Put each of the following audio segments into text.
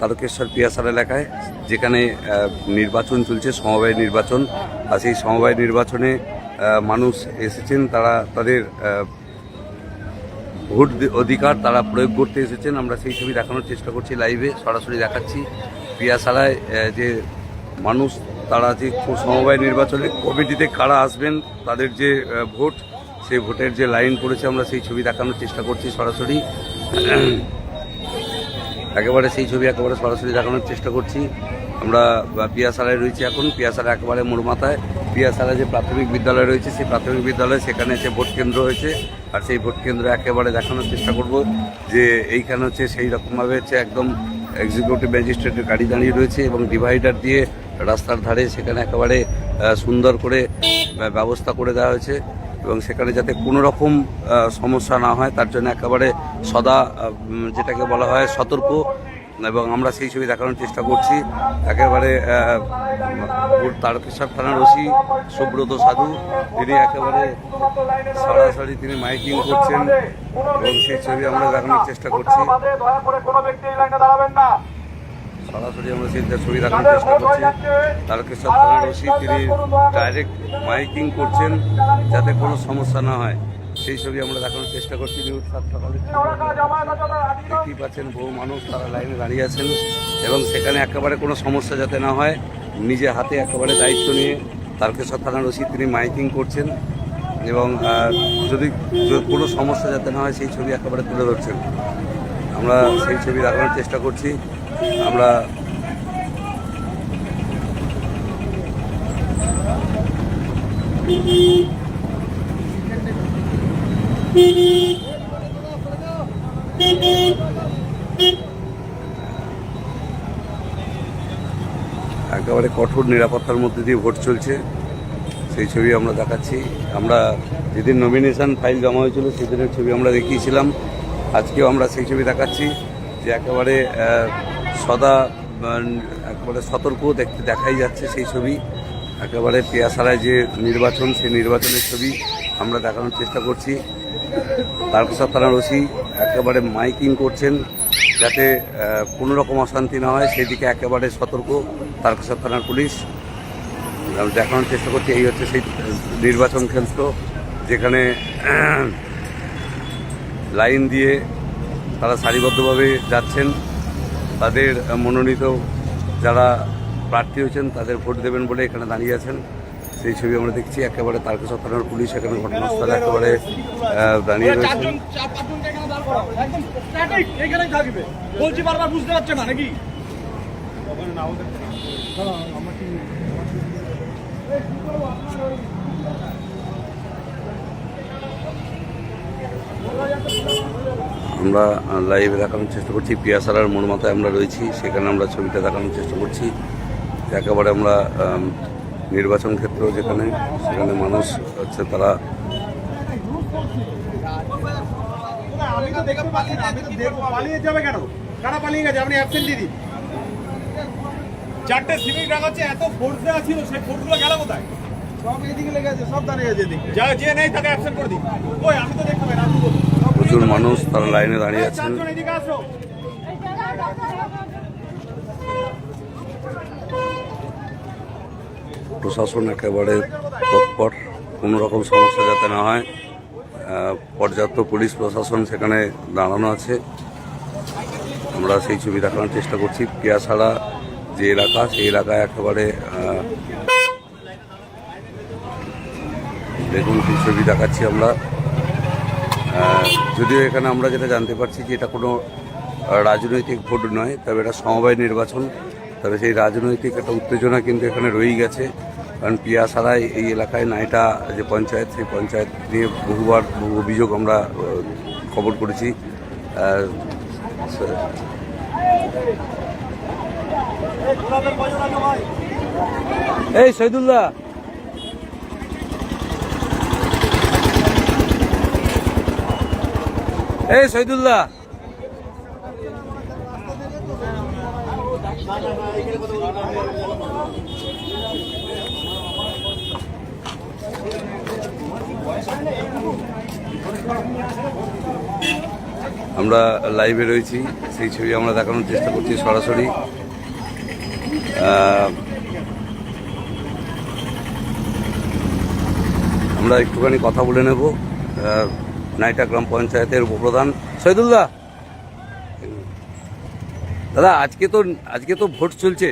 তারকেশ্বর পিয়াসার এলাকায়, যেখানে নির্বাচন চলছে, সমবায় নির্বাচন। আর সেই সমবায় নির্বাচনে মানুষ এসেছেন, তারা তাদের ভোট অধিকার তারা প্রয়োগ করতে এসেছেন। আমরা সেই ছবি দেখানোর চেষ্টা করছি লাইভে, সরাসরি দেখাচ্ছি। পিয়াসারায় যে মানুষ, তারা যে সমবায় নির্বাচনে কমিটিতে কারা আসবেন, তাদের যে ভোট, সেই ভোটের যে লাইন পড়েছে, আমরা সেই ছবি দেখানোর চেষ্টা করছি সরাসরি। একেবারে সেই ছবি একেবারে সরাসরি দেখানোর চেষ্টা করছি। আমরা পিয়াসারায় রয়েছি এখন। পিয়াসারা একেবারে মোড় মাথায়। পিয়াসারা যে প্রাথমিক বিদ্যালয় রয়েছে, সেই প্রাথমিক বিদ্যালয়, সেখানে যে ভোট কেন্দ্র হয়েছে। আর সেই ভোট কেন্দ্র একেবারে দেখানোর চেষ্টা করব যে এইখানে হচ্ছে সেই রকমভাবে হচ্ছে একদম এক্সিকিউটিভ ম্যাজিস্ট্রেটের গাড়ি দাঁড়িয়ে রয়েছে এবং ডিভাইডার দিয়ে রাস্তার ধারে সেখানে একেবারে সুন্দর করে ব্যবস্থা করে দেওয়া হয়েছে। এবং সেখানে যাতে কোনো রকম সমস্যা না হয়, তার জন্য একেবারে সদা যেটাকে বলা হয় সতর্ক এবং আমরা সেই ছবি দেখানোর চেষ্টা করছি। একেবারে তারকেশ্বর থানার ওসি সুব্রত সাধু, তিনি একেবারে সরাসরি তিনি মাইকিং করছেন এবং সেই ছবি আমরা দেখানোর চেষ্টা করছি। দয়া করে কোনো ব্যক্তি লাইনে দাঁড়াবেন না। সরাসরি আমরা সেই ছবি দেখানোর চেষ্টা করছি। তারকেশ্বর থানার ওসি তিনি ডাইরেক্ট মাইকিং করছেন যাতে কোনো সমস্যা না হয়। সেই ছবি আমরা দেখানোর চেষ্টা করছি। নিউজ সাত সকালে। দেখতেই পাচ্ছেন বহু মানুষ তারা লাইনে দাঁড়িয়ে আছেন এবং সেখানে একেবারে কোনো সমস্যা যাতে না হয় নিজে হাতে একেবারে দায়িত্ব নিয়ে তারকেশ্বর থানার ওসি তিনি মাইকিং করছেন এবং যদি যদি কোনো সমস্যা যাতে না হয় সেই ছবি একেবারে তুলে ধরছেন। আমরা সেই ছবি দেখানোর চেষ্টা করছি। আমরা একেবারে কঠোর নিরাপত্তার মধ্যে দিয়ে ভোট চলছে। সেই ছবি আমরা দেখাচ্ছি। আমরা যেদিন নমিনেশন ফাইল জমা হয়েছিল, সেদিনের ছবি আমরা দেখিয়েছিলাম। আজকেও আমরা সেই ছবি দেখাচ্ছি যে একেবারে সদা একেবারে সতর্ক দেখতে দেখাই যাচ্ছে সেই ছবি। একেবারে পেয়াসারায় যে নির্বাচন, সেই নির্বাচনের ছবি আমরা দেখানোর চেষ্টা করছি। তারকেশ্বর থানার ওসি একেবারে মাইকিং করছেন যাতে কোনো রকম অশান্তি না হয়, সেদিকে একেবারে সতর্ক তারকেশ্বর থানার পুলিশ। দেখানোর চেষ্টা করছি, এই হচ্ছে সেই নির্বাচন ক্ষেত্র যেখানে লাইন দিয়ে তারা সারিবদ্ধভাবে যাচ্ছেন। তাদের মনোনীত যারা প্রার্থী হয়েছেন তাদের ভোট দেবেন বলে এখানে দাঁড়িয়ে আছেন। সেই ছবি আমরা দেখছি একেবারে তারকেশ্বর থানার পুলিশ এখানে ঘটনাস্থলে একেবারে দাঁড়িয়ে রয়েছেন চারজন চার আমরা লাইভে দেখানোর চেষ্টা করছি পিয়াসারার মোড় মাথায় আমরা রয়েছি সেখানে আমরা ছবিটা দেখানোর চেষ্টা করছি। একেবারে আমরা নির্বাচন ক্ষেত্র যেখানে সেখানে মানুষ হচ্ছে তারা আমি তো দেখতে পাচ্ছি না আমি তো দেখব পালিয়ে যাবে কেন? কারা পালিয়ে গেছে? আপনি অ্যাবসেন্ট দিদি। চারটে সিভিক ডাকাচ্ছে এত ফোর্স দেওয়া ছিল সেই ফোর্সগুলো গেল কোথায়? সব এদিকে লেগে আছে সব দাঁড়িয়ে আছে এদিকে। যা যে নেই তাকে অ্যাবসেন্ট করে দিই ওই আমি তো দেখতে পাই বলুন প্রচুর মানুষ তারা লাইনে দাঁড়িয়ে আছেন প্রশাসন একেবারে তৎপর কোনো রকম সমস্যা যাতে না হয় পর্যাপ্ত পুলিশ প্রশাসন সেখানে দাঁড়ানো আছে। আমরা সেই ছবি দেখানোর চেষ্টা করছি। পিয়াসাড়া যে এলাকা সেই এলাকায় একেবারে দেখুন সেই ছবি দেখাচ্ছি আমরা। যদিও এখানে আমরা যেটা জানতে পারছি যে এটা কোনো রাজনৈতিক ভোট নয়, তবে এটা সমবায় নির্বাচন। তবে সেই রাজনৈতিক একটা উত্তেজনা কিন্তু এখানে রয়েই গেছে। কারণ পিয়াসারায় এই এলাকায় নাইটা যে পঞ্চায়েত, সেই পঞ্চায়েত নিয়ে বহুবার বহু অভিযোগ আমরা খবর করেছি। এই শহীদুল্লাহ এই শহীদুল্লাহ আমরা লাইভে রয়েছি, সেই ছবি আমরা দেখানোর চেষ্টা করছি সরাসরি। আমরা একটুখানি কথা বলে নেব। নাইটা গ্রাম পঞ্চায়েতের উপপ্রধান। শহীদুল্লাহ দাদা আজকে তো আজকে তো ভোট চলছে।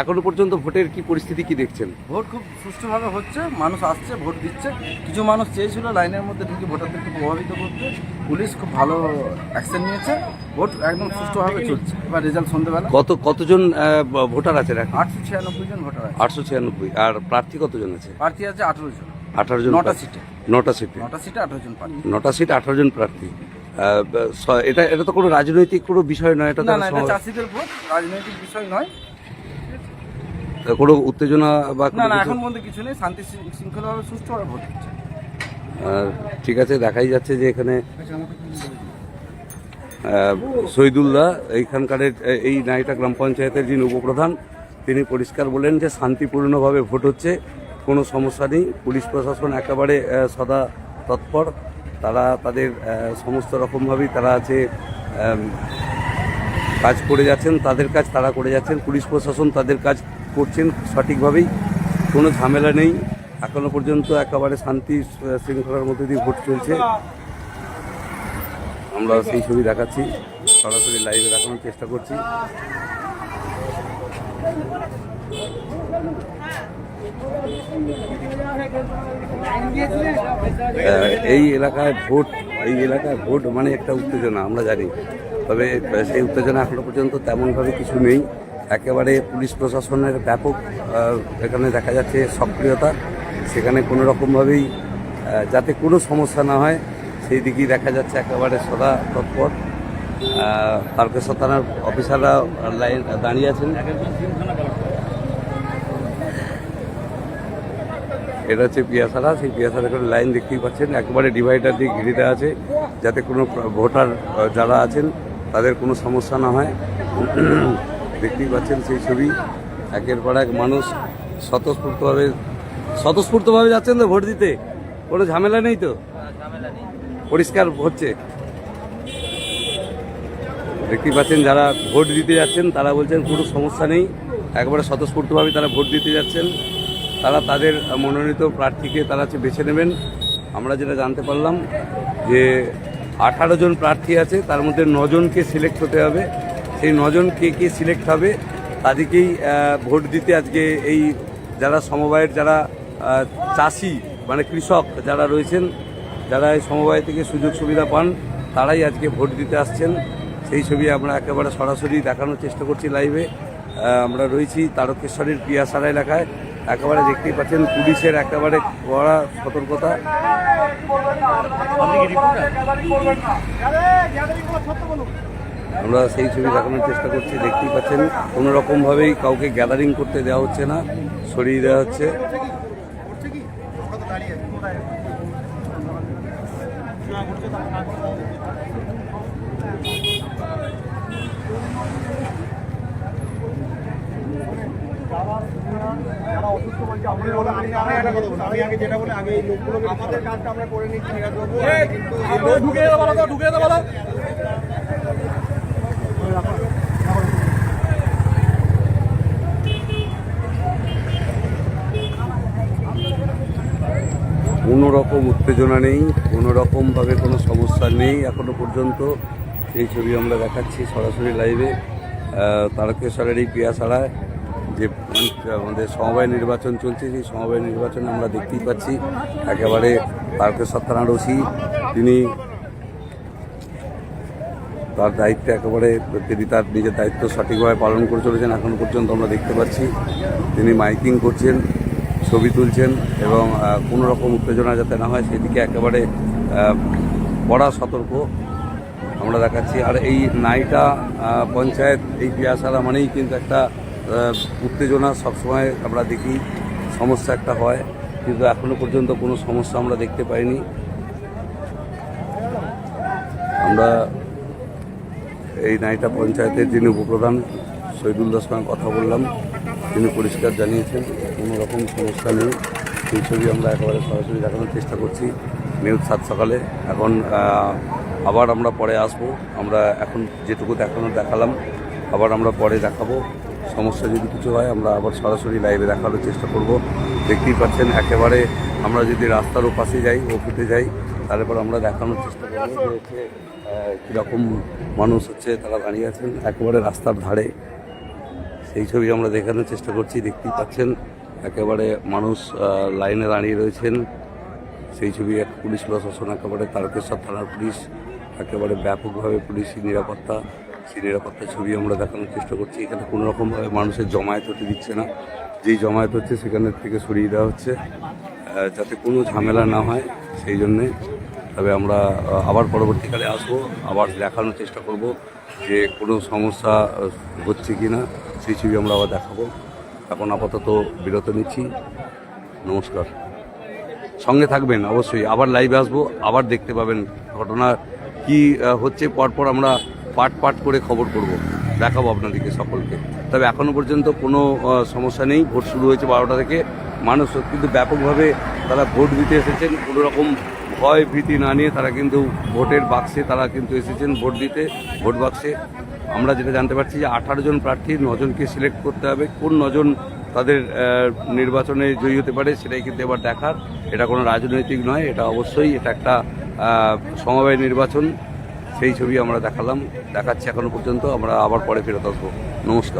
এখনও পর্যন্ত ভোটের কি পরিস্থিতি কি দেখছেন? ভোট খুব সুষ্ঠুভাবে হচ্ছে মানুষ আসছে ভোট দিচ্ছে। কিছু মানুষ চেয়েছিল লাইনের মধ্যে ঢুকে ভোটারদেরকে প্রভাবিত করতে। পুলিশ খুব ভালো অ্যাকশন নিয়েছে। ভোট একদম সুষ্ঠুভাবে চলছে। এবার রেজাল্ট সন্ধ্যেবেলা। কত কতজন ভোটার এখন? আটশো ছিয়ানব্বই জন ভোটার আছে। আটশো ছিয়ানব্বই। আর প্রার্থী কতজন আছে? প্রার্থী আছে আঠেরো জন। আঠারো জন নটা। সিটে। নটা সিটে। নটা সিটে আঠেরো জন প্রার্থী। নটা সিট আঠারো জন প্রার্থী। এটা এটা তো কোনো রাজনৈতিক কোনো বিষয় নয় এটা না না এটা চাষিদের ভোট রাজনৈতিক বিষয় নয়। কোনো উত্তেজনা বা না এখন পর্যন্ত কিছু নেই শান্তি শৃঙ্খলাভাবে সুষ্ঠুভাবে ভোট হচ্ছে ঠিক আছে দেখাই যাচ্ছে যে এখানে শহীদুল্লাহ এইখানকার এই নাইটা গ্রাম পঞ্চায়েতের যিনি উপপ্রধান তিনি পরিষ্কার বলেন যে শান্তিপূর্ণভাবে ভোট হচ্ছে। কোনো সমস্যা নেই। পুলিশ প্রশাসন একেবারে সদা তৎপর। তারা তাদের সমস্ত রকমভাবেই তারা আছে কাজ করে যাচ্ছেন, তাদের কাজ তারা করে যাচ্ছেন। পুলিশ প্রশাসন তাদের কাজ করছেন সঠিকভাবেই। কোনো ঝামেলা নেই। এখনও পর্যন্ত একেবারে শান্তি শৃঙ্খলার মধ্যে দিয়ে ভোট চলছে। আমরা সেই ছবি দেখাচ্ছি। সরাসরি লাইভে দেখানোর চেষ্টা করছি। এই এলাকায় ভোট, এই এলাকায় ভোট মানে একটা উত্তেজনা, আমরা জানি। তবে সেই উত্তেজনা এখনও পর্যন্ত তেমনভাবে কিছু নেই। একেবারে পুলিশ প্রশাসনের ব্যাপক এখানে দেখা যাচ্ছে সক্রিয়তা। সেখানে কোনো রকমভাবেই যাতে কোনো সমস্যা না হয়, সেই দিকেই দেখা যাচ্ছে একেবারে সদা তৎপর। তারকেশ্বর থানার অফিসাররা লাইন, দাঁড়িয়ে আছেন। এটা হচ্ছে পিয়াসারা, সেই পিয়াসারা করে লাইন দেখতেই পাচ্ছেন একবারে ডিভাইডার দিয়ে ঘিরে দেওয়া আছে, যাতে কোনো ভোটার যারা আছেন, তাদের কোনো সমস্যা না হয়। দেখতেই পাচ্ছেন সেই ছবি। একের পর এক মানুষ স্বতঃস্ফূর্তভাবে স্বতঃস্ফূর্তভাবে যাচ্ছেন তো ভোট দিতে? কোনো ঝামেলা নেই তো? পরিষ্কার হচ্ছে। দেখতেই পাচ্ছেন যারা ভোট দিতে যাচ্ছেন, তারা বলছেন কোনো সমস্যা নেই। একবারে স্বতঃস্ফূর্তভাবে তারা ভোট দিতে যাচ্ছেন। তারা তাদের মনোনীত প্রার্থীকে তারা বেছে নেবেন। আমরা যেটা জানতে পারলাম যে আঠারো জন প্রার্থী আছে, তার মধ্যে নজনকে সিলেক্ট হতে হবে। সেই নজন কে কে সিলেক্ট হবে, তাদেরকেই ভোট দিতে আজকে এই যারা সমবায়ের যারা চাষি মানে কৃষক যারা রয়েছেন, যারা এই সমবায় থেকে সুযোগ সুবিধা পান, তারাই আজকে ভোট দিতে আসছেন। সেই ছবি আমরা একেবারে সরাসরি দেখানোর চেষ্টা করছি লাইভে আমরা রয়েছি তারকেশ্বরের পিয়াসারা এলাকায়। একেবারে দেখতেই পাচ্ছেন পুলিশের একেবারে কড়া সতর্কতা। আমরা সেই ছবি দেখানোর চেষ্টা করছি দেখতেই পাচ্ছেন কোনোরকমভাবেই কাউকে গ্যাদারিং করতে দেওয়া হচ্ছে না সরিয়ে দেওয়া হচ্ছে আমি বলে- আমি- আমি একটা কথা বলি, আমি আগে যেটা বলি, আগে এই লোকগুলোকে যেতে কোনো রকম উত্তেজনা নেই, কোনো রকমভাবে কোনো সমস্যা নেই এখনও পর্যন্ত। সেই ছবি আমরা দেখাচ্ছি সরাসরি লাইভে তারকেশ্বরের এই পিয়াসাড়ায় যে আমাদের সমবায় নির্বাচন চলছে, সেই সমবায় নির্বাচনে আমরা দেখতেই পাচ্ছি একেবারে তারকেশ্বর থানার ওসি তিনি তার দায়িত্বে একেবারে তিনি তার নিজের দায়িত্ব সঠিকভাবে পালন করে চলেছেন এখনও পর্যন্ত আমরা দেখতে পাচ্ছি। তিনি মাইকিং করছেন, ছবি তুলছেন এবং কোনো রকম উত্তেজনা যাতে না হয় সেদিকে একেবারে কড়া সতর্ক আমরা দেখাচ্ছি। আর এই নাইটা পঞ্চায়েত, এই পিয়াসারা মানেই কিন্তু একটা উত্তেজনা সবসময় আমরা দেখি, সমস্যা একটা হয়, কিন্তু এখনও পর্যন্ত কোনো সমস্যা আমরা দেখতে পাইনি। আমরা এই নাইটা পঞ্চায়েতের যিনি উপপ্রধান শহীদুল্লাহর সঙ্গে কথা বললাম, তিনি পরিষ্কার জানিয়েছেন, কোনো রকম সমস্যা নেই। সেই ছবি আমরা একেবারে সরাসরি দেখানোর চেষ্টা করছি, নিউজ সাত সকালে। এখন আবার আমরা পরে আসব। আমরা এখন যেটুকু দেখানো দেখালাম, আবার আমরা পরে দেখাবো। সমস্যা যদি কিছু হয়, আমরা আবার সরাসরি লাইভে দেখানোর চেষ্টা করব। দেখতেই পাচ্ছেন, একেবারে আমরা যদি রাস্তার ওপাশে যাই, ওপিতে যাই, তারপর আমরা দেখানোর চেষ্টা করব যে হচ্ছে কীরকম মানুষ হচ্ছে, তারা দাঁড়িয়ে আছেন। একেবারে রাস্তার ধারে সেই ছবি আমরা দেখানোর চেষ্টা করছি, দেখতেই পাচ্ছেন, একেবারে মানুষ লাইনে দাঁড়িয়ে রয়েছেন। সেই ছবি এক পুলিশ প্রশাসন, একেবারে তারকেশ্বর থানার পুলিশ, একেবারে ব্যাপকভাবে পুলিশ নিরাপত্তা সেই নিরাপত্তার ছবি আমরা দেখানোর চেষ্টা করছি। এখানে কোনো রকমভাবে মানুষের জমায়েত হতে দিচ্ছে না। যেই জমায়েত হচ্ছে সেখানের থেকে সরিয়ে দেওয়া হচ্ছে। যাতে কোনো ঝামেলা না হয়, সেই জন্যে তবে আমরা আবার পরবর্তীকালে আসব, আবার দেখানোর চেষ্টা করব যে কোনো সমস্যা হচ্ছে কি না সেই ছবি আমরা আবার দেখাবো। এখন আপাতত বিরত নিচ্ছি। নমস্কার। সঙ্গে থাকবেন, অবশ্যই। আবার লাইভে আসব, আবার দেখতে পাবেন ঘটনা কি হচ্ছে, পরপর আমরা পাট পাট করে খবর করব। দেখাবো আপনাদেরকে সকলকে। তবে এখনও পর্যন্ত কোনো সমস্যা নেই। ভোট শুরু হয়েছে বারোটা থেকে। মানুষ কিন্তু ব্যাপকভাবে তারা ভোট দিতে এসেছেন। কোনো রকম ভয় ভীতি না নিয়ে তারা কিন্তু ভোটের বাক্সে তারা কিন্তু এসেছেন ভোট দিতে, ভোট বাক্সে। আমরা যেটা জানতে পারছি যে আঠারো জন প্রার্থী নজনকে সিলেক্ট করতে হবে। কোন নজন তাদের নির্বাচনে জয়ী হতে পারে সেটাই কিন্তু এবার দেখার। এটা কোনো রাজনৈতিক নয়, এটা অবশ্যই এটা একটা সমবায় নির্বাচন। সেই ছবি আমরা দেখালাম দেখাচ্ছি এখনও পর্যন্ত আমরা আবার পরে ফেরত আসব। নমস্কার।